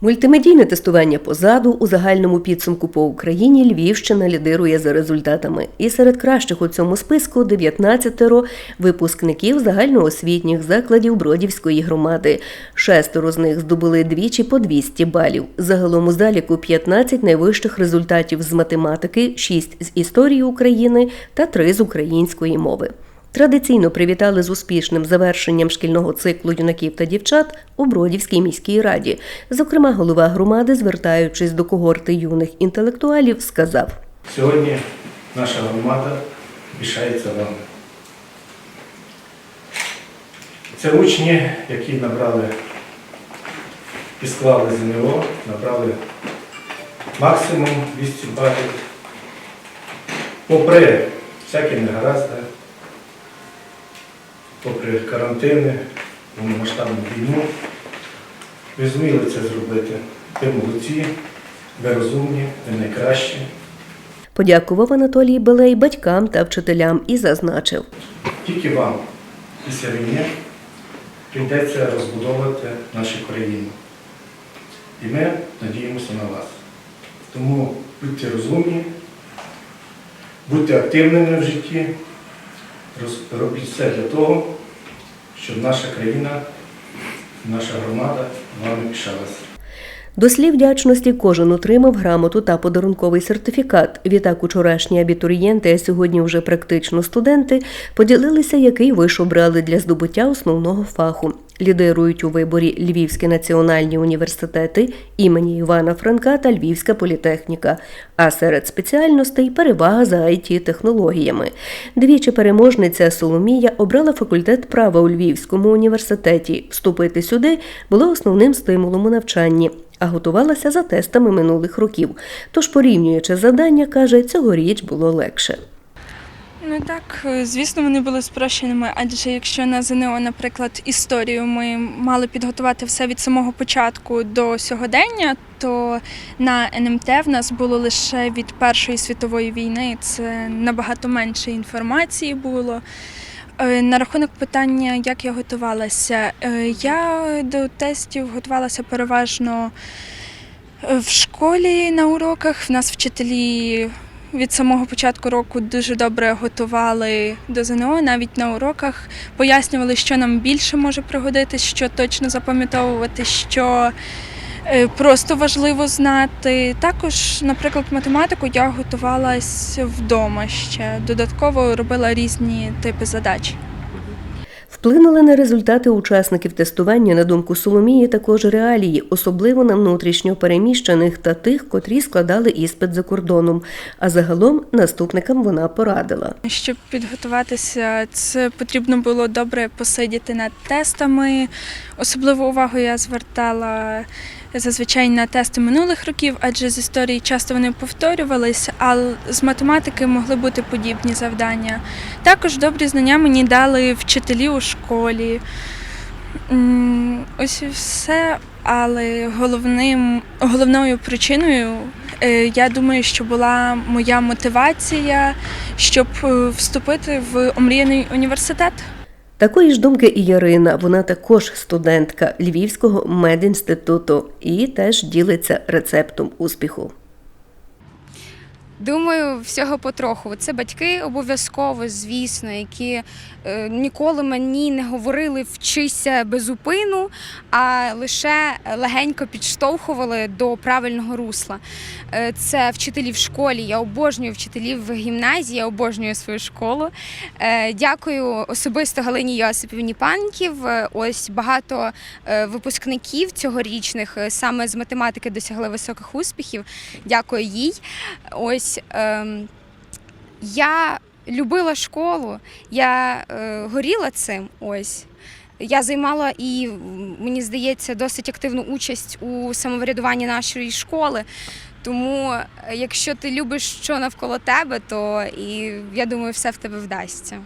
Мультимедійне тестування позаду у загальному підсумку по Україні Львівщина лідирує за результатами. І серед кращих у цьому списку 19 випускників загальноосвітніх закладів Бродівської громади. Шестеро з них здобули двічі по 200 балів. Загалом у заліку 15 найвищих результатів з математики, 6 з історії України та 3 з української мови. Традиційно привітали з успішним завершенням шкільного циклу юнаків та дівчат у Бродівській міській раді. Зокрема, голова громади, звертаючись до когорти юних інтелектуалів, сказав: Сьогодні наша громада пишається вами. Це учні, які набрали і склали ЗНО, набрали максимум 200 балів. Попри всякі негаразди, попри карантини, повномасштабну війну, ви зуміли це зробити. Ви молодці, ви розумні, ви найкращі. Подякував Анатолій Белей батькам та вчителям і зазначив. Тільки вам після війни прийдеться розбудовувати нашу країну. І ми надіємося на вас. Тому будьте розумні, будьте активними в житті, робіть все для того, щоб наша країна, наша громада вами пишалася. До слів вдячності кожен отримав грамоту та подарунковий сертифікат. Відтак учорашні абітурієнти, а сьогодні вже практично студенти, поділилися, який виш обрали для здобуття основного фаху. Лідирують у виборі Львівські національні університети імені Івана Франка та Львівська політехніка. А серед спеціальностей перевага за it технологіями. Двічі переможниця Соломія обрала факультет права у Львівському університеті. Вступити сюди було основним стимулом у навчанні. А готувалася за тестами минулих років. Тож, порівнюючи завдання, каже, цьогоріч було легше. Ну так, е, звісно, вони були спрощеними, адже якщо на ЗНО, наприклад, історію ми мали підготувати все від самого початку до сьогодення, то на НМТ в нас було лише від Першої світової війни. Це набагато менше інформації було. Е, На рахунок питання, як я готувалася, Е, я до тестів готувалася переважно е, в школі на уроках. В нас вчителі від самого початку року дуже добре готували до ЗНО, навіть на уроках пояснювали, що нам більше може пригодитись, що точно запам'ятовувати, що просто важливо знати. Також, наприклад, математику я готувалась вдома ще. Додатково робила різні типи задач. Вплинули на результати учасників тестування, на думку Соломії, також реалії, особливо на внутрішньо переміщених та тих, котрі складали іспит за кордоном. А загалом наступникам вона порадила. Щоб підготуватися, це потрібно було добре посидіти над тестами. Особливу увагу я звертала зазвичай на тести минулих років, адже з історії часто вони повторювалися, а з математики могли бути подібні завдання. Також добрі знання мені дали вчителі у школі. Ось і все. Але головним, головною причиною, е, я думаю, що була моя мотивація, щоб е, вступити в омріяний університет. Такої ж думки і Ярина. Вона також студентка Львівського медінституту і теж ділиться рецептом успіху. Думаю, всього потроху. Це батьки обов'язково, звісно, які е, ніколи мені не говорили вчися безупину, а лише легенько підштовхували до правильного русла. Е, це вчителі в школі. Я обожнюю вчителів в гімназії, я обожнюю свою школу. Е, дякую особисто Галині Йосипівні Панків. Ось багато випускників цьогорічних саме з математики досягли високих успіхів. Дякую їй. Ось Ось ем, я любила школу, я е, горіла цим. Ось я займала і мені здається досить активну участь у самоврядуванні нашої школи. Тому, е, якщо ти любиш що навколо тебе, то і я думаю, все в тебе вдасться.